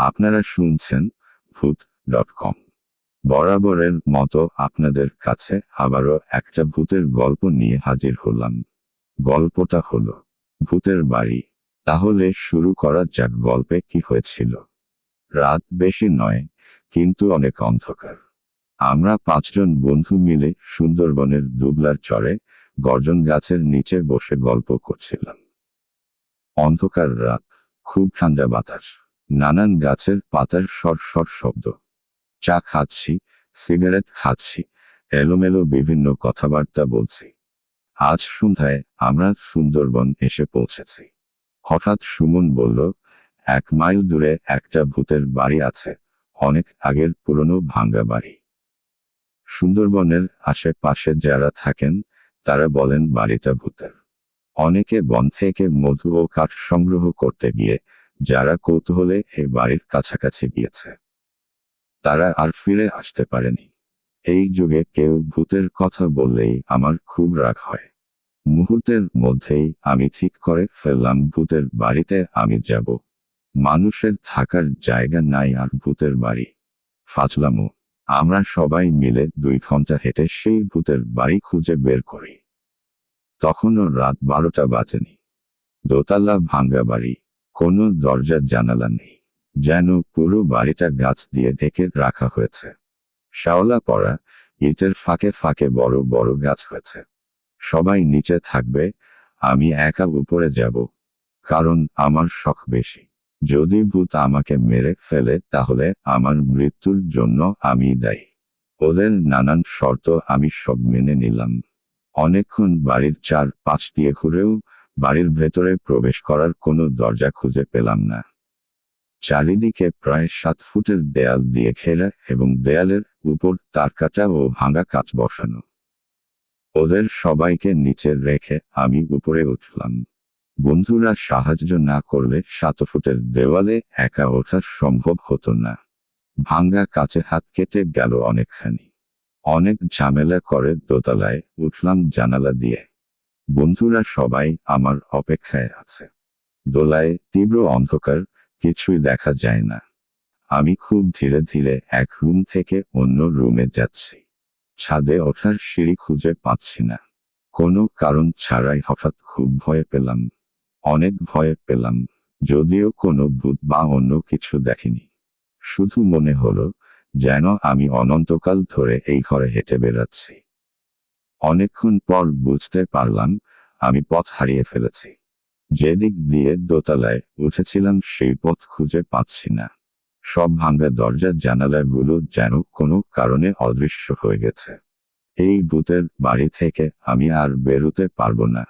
আপনারা শুনছেন ভূত ডট কম। বরাবরের মতো আপনাদের কাছে আবারও একটা ভূতের গল্প নিয়ে হাজির হলাম। গল্পটা হলো ভূতের বাড়ি। তাহলে শুরু করা যাক গল্পে কি হয়েছিল। রাত বেশি নয়, কিন্তু অনেক অন্ধকার। আমরা পাঁচজন বন্ধু মিলে সুন্দরবনের দুবলার চরে গর্জন গাছের নিচে বসে গল্প করছিলাম। অন্ধকার রাত, খুব ঠান্ডা বাতাস। নানান গাছের পাতার সর সর শব্দ। চা খাচ্ছি, সিগারেট খাচ্ছি, এলোমেলো বিভিন্ন কথাবার্তা বলছি। আজ সন্ধ্যায় আমরা সুন্দরবন এসে পৌঁছেছি। হঠাৎ সুমন বলল, এক মাইল দূরে একটা ভূতের বাড়ি আছে, অনেক আগের পুরনো ভাঙ্গা বাড়ি। সুন্দরবনের আশেপাশে যারা থাকেন, তারা বলেন বাড়িটা ভূতের। অনেকে বন থেকে মধু ও কাঠ সংগ্রহ করতে গিয়ে যারা কৌতূহলে এই বাড়ির কাছাকাছি গিয়েছে। তারা আর ফিরে আসতে পারেনি। এই যুগে কেউ ভূতের কথা বললেই আমার খুব রাগ হয়। মুহূর্তের মধ্যেই আমি ঠিক করে ফেললাম ভূতের বাড়িতে আমি যাব। মানুষের থাকার জায়গা নাই আর ভূতের বাড়ি। ফাজলামো, আমরা সবাই মিলে দুই ঘণ্টা হেঁটে সেই ভূতের বাড়ি খুঁজে বের করি। তখনও রাত বারোটা বাজেনি। দোতলা ভাঙ্গা বাড়ি। কোনো দরজা জানালা নেই, যেন পুরো বাড়িটা গাছ দিয়ে ঢেকে রাখা হয়েছে। শ্যাওলা পড়া, ইটের ফাঁকে ফাঁকে বড় বড় গাছ হয়েছে। সবাই নিচে থাকবে, আমি একা উপরে যাব, কারণ আমার শখ বেশি। যদি ভূত আমাকে মেরে ফেলে, তাহলে আমার মৃত্যুর জন্য আমি দায়ী। ওদের নানান শর্ত আমি সব মেনে নিলাম। অনেকক্ষণ বাড়ির চার পাঁচ দিয়ে ঘুরেও বাড়ির ভেতরে প্রবেশ করার কোনো দরজা খুঁজে পেলাম না। চারিদিকে প্রায় সাত ফুটের দেয়াল দিয়ে ঘেরা এবং দেয়ালের উপর তারকাটা ও ভাঙা কাচ বসানো। ওদের সবাইকে নিচে রেখে আমি উপরে উঠলাম। বন্ধুরা সাহায্য না করলে সাত ফুটের দেওয়ালে একা ওঠা সম্ভব হতো না। ভাঙ্গা কাছে হাত কেটে গেল অনেকখানি। অনেক ঝামেলা করে দোতলায় উঠলাম জানালা দিয়ে। বন্ধুরা সবাই আমার অপেক্ষায় আছে। দোলায় তীব্র অন্ধকার, কিছুই দেখা যায় না। আমি খুব ধীরে ধীরে এক রুম থেকে অন্য রুমে যাচ্ছি। ছাদে ওঠার সিঁড়ি খুঁজে পাচ্ছি না। কোনো কারণ ছাড়াই হঠাৎ খুব ভয় পেলাম। অনেক ভয় পেলাম, যদিও কোনো ভূত বা অন্য কিছু দেখিনি। শুধু মনে হলো, যেন আমি অনন্তকাল ধরে এই ঘরে হেঁটে বেড়াচ্ছি। অনেকক্ষণ পর বুঝতে পারলাম আমি পথ হারিয়ে ফেলেছি। যেদিক দিয়ে দোতলায় উঠেছিলাম সেই পথ খুঁজে পাচ্ছি না। সব ভাঙ্গা দরজার জানালাগুলো যেন কোনো কারণে অদৃশ্য হয়ে গেছে। এই ভূতের বাড়ি থেকে আমি আর বেরোতে পারব না।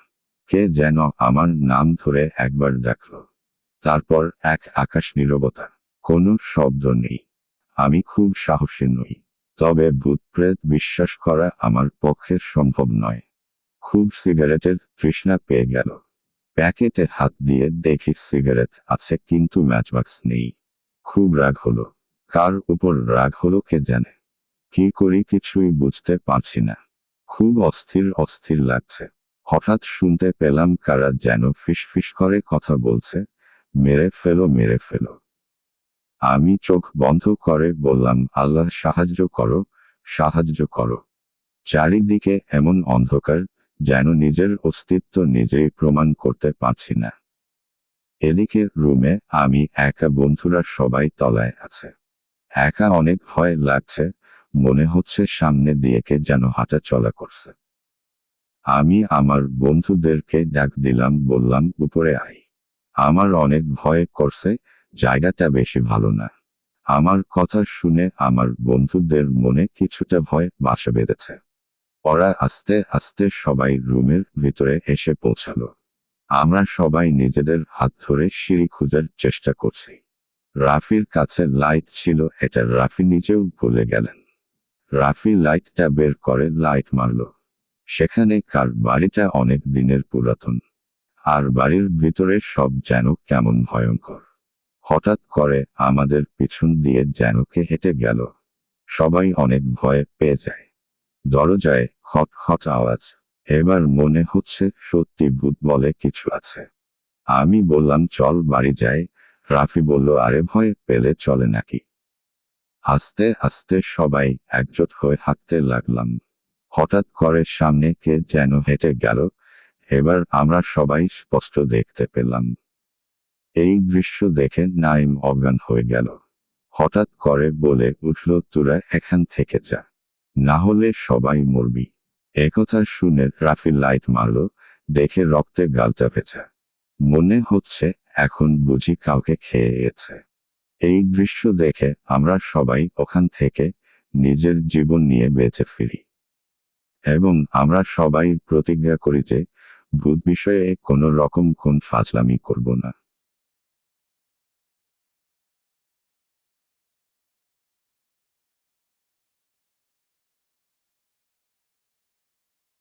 কে যেন আমার নাম ধরে একবার ডাকল তারপর এক আকাশ নীরবতা। কোনো শব্দ নেই। আমি খুব সাহসী নই। তবে ভূত প্রেত বিশ্বাস করা আমার পক্ষে সম্ভব নয়। খুব সিগারেটের তৃষ্ণা পেয়ে গেল। প্যাকেটে হাত দিয়ে দেখি সিগারেট আছে কিন্তু ম্যাচবাক্স নেই। খুব রাগ হলো। কার উপর রাগ হলো কে জানে? কি করি কিছুই বুঝতে পারছি না। খুব অস্থির অস্থির লাগছে। হঠাৎ শুনতে পেলাম কারা যেন ফিস ফিস করে কথা বলছে। মেরে ফেলো মেরে ফেলো। আমি চোখ বন্ধ করে বললাম, আল্লাহ সাহায্য করো সাহায্য করো। চারিদিকে এমন অন্ধকার যেন নিজের অস্তিত্ব নিজেই প্রমাণ করতে পারছি না। এদিকে রুমে আমি একা বন্ধুরা সবাই তলায় আছে। একা অনেক ভয় লাগছে, মনে হচ্ছে সামনে দিয়ে কে যেন হাঁটা চলা করছে। আমি আমার বন্ধুদেরকে ডাক দিলাম, বললাম, উপরে আই আমার অনেক ভয় করছে জায়গাটা বেশি ভালো না। আমার কথা শুনে আমার বন্ধুদের মনে কিছুটা ভয় বাসা বেঁধেছে। ওরা আস্তে আস্তে সবাই রুমের ভিতরে এসে পৌঁছালো। আমরা সবাই নিজেদের হাত ধরে সিঁড়ি খোঁজার চেষ্টা করছি। রাফির কাছে লাইট ছিল, এটা রাফি নিজেও ভুলে গেলেন। রাফি লাইটটা বের করে লাইট মারল। সেখানে কার বাড়িটা অনেক দিনের পুরাতন। আর বাড়ির ভিতরে সব যেন কেমন ভয়ঙ্কর। হঠাৎ করে আমাদের পিছন দিয়ে যেন কে হেঁটে গেল। সবাই অনেক ভয়ে পেয়ে যায়। দরজায় খট খট আওয়াজ। এবার মনে হচ্ছে সত্যি ভূত বলে কিছু আছে। আমি বললাম, চল বাড়ি যাই। রাফি বলল, আরে ভয় পেলে চলে নাকি? আস্তে আস্তে সবাই একজোট হয়ে হাঁটতে লাগলাম। হঠাৎ করে সামনে কে যেন হেঁটে গেল। এবার আমরা সবাই স্পষ্ট দেখতে পেলাম। এই দৃশ্য দেখে নাইম অজ্ঞান হয়ে গেল। হঠাৎ করে বলে উঠল, তোরা এখান থেকে যা। না হলে সবাই মরবি। একথা শুনে রাফি লাইট মারল, দেখে রক্তে গালটা ভেজা মনে হচ্ছে এখন বুঝি কাউকে খেয়েছে। এই দৃশ্য দেখে আমরা সবাই ওখান থেকে নিজের জীবন নিয়ে বেঁচে ফিরি। এবং আমরা সবাই প্রতিজ্ঞা করি যে ভূত বিষয়ে কোনো রকম কোন ফাজলামি করব না।